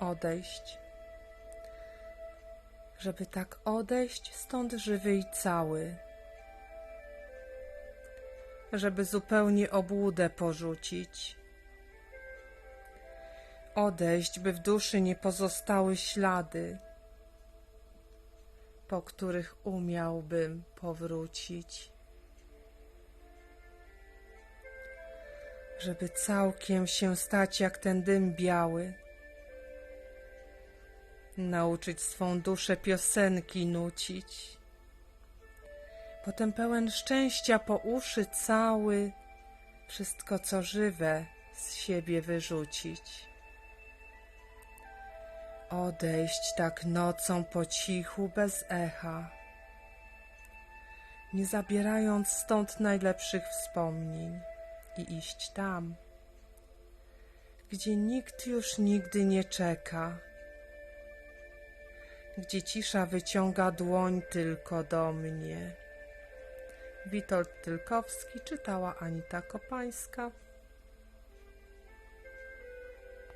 odejść. Żeby tak odejść stąd żywy i cały. Żeby zupełnie obłudę porzucić. Odejść, by w duszy nie pozostały ślady, po których umiałbym powrócić. Żeby całkiem się stać jak ten dym biały, nauczyć swą duszę piosenki nucić. Potem pełen szczęścia po uszy cały, wszystko co żywe z siebie wyrzucić. Odejść tak nocą po cichu bez echa, nie zabierając stąd najlepszych wspomnień i iść tam, gdzie nikt już nigdy nie czeka, gdzie cisza wyciąga dłoń tylko do mnie. Witold Tylkowski czytała Anita Kopańska.